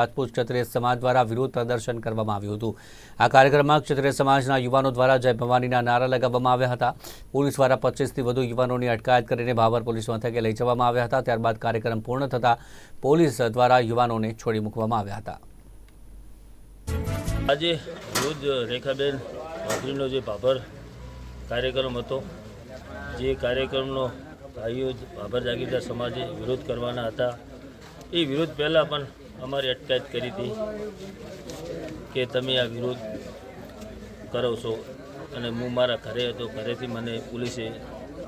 રાજપૂત ક્ષત્રિય સમાજ દ્વારા વિરોધ પ્રદર્શન કરવામાં આવ્યું હતું. આ કાર્યક્રમમાં ક્ષત્રિય સમાજના યુવાનો દ્વારા જય ભવાનીના નારા લગાવવામાં આવ્યા હતા. પોલીસ દ્વારા પચીસથી વધુ યુવાનોની અટકાયત કરીને ભાવર પોલીસ મથકે લઈ જવામાં આવ્યા હતા. ત્યારબાદ કાર્યક્રમ પૂર્ણ થતાં પોલીસ દ્વારા યુવાનોને છોડી મૂકવામાં આવ્યા હતા. આજે રોજ રેખાબેન વાઘરીનો જે ભાભર કાર્યક્રમ હતો, જે કાર્યક્રમનો ભાઈઓ ભાભર જાગીરદાર સમાજે વિરોધ કરવાના હતા. એ વિરોધ પહેલાં પણ અમારી અટકાયત કરી હતી કે તમે આ વિરોધ કરો છો. અને હું મારા ઘરે હતો, ઘરેથી મને પોલીસે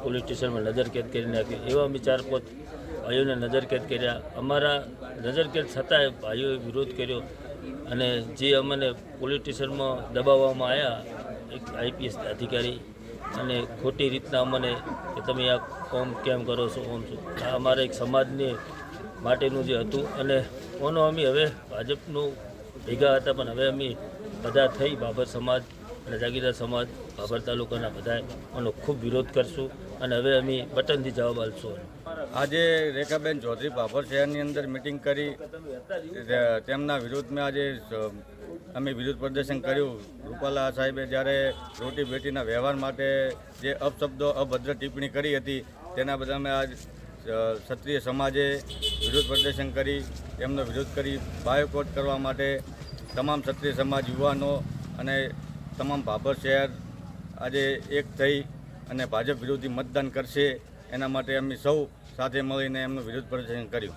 પોલીસ સ્ટેશનમાં નજરકેદ કરી નાખી એવા અમે ચાર પાંચ ભાઈઓને નજરકેદ કર્યા. અમારા નજરકેદ છતાંય ભાઈઓએ વિરોધ કર્યો. અને જે અમને પોલીસ સ્ટેશનમાં દબાવવામાં આવ્યા એક આઈપીએસ અધિકારી, અને ખોટી રીતના અમને કે તમે આ કોમ કેમ કરો છો, ઓમ છો. આ અમારા એક સમાજને માટેનું જે હતું અને ઓનો અમે હવે ભાજપનું ભેગા હતા, પણ હવે અમે બધા થઈ બાબર સમાજ અને જાગીરદાર સમાજ, બાબર તાલુકાના બધાએ આનો ખૂબ વિરોધ કરશું અને હવે અમે બટનથી જવાબ આપશું. આજે રેખાબેન ચૌધરી બાબર શહેરની અંદર મિટિંગ કરી. તેમના વિરોધમાં આજે અમે વિરોધ પ્રદર્શન કર્યું. રૂપાલા સાહેબે જ્યારે રોટી બેટીના વ્યવહાર માટે જે અપશબ્દો, અભદ્ર ટિપ્પણી કરી હતી, તેના બધા અમે આજ ક્ષત્રિય સમાજે વિરોધ પ્રદર્શન કરી તેમનો વિરોધ કરી બાયોકોટ કરવા માટે તમામ ક્ષત્રિય સમાજ યુવાનો અને તમામ ભાભર શહેર આજે એક થઈ અને ભાજપ વિરોધી મતદાન કરશે. એના માટે અમે સૌ સાથે મળીને એમનું વિરોધ પ્રદર્શન કર્યું.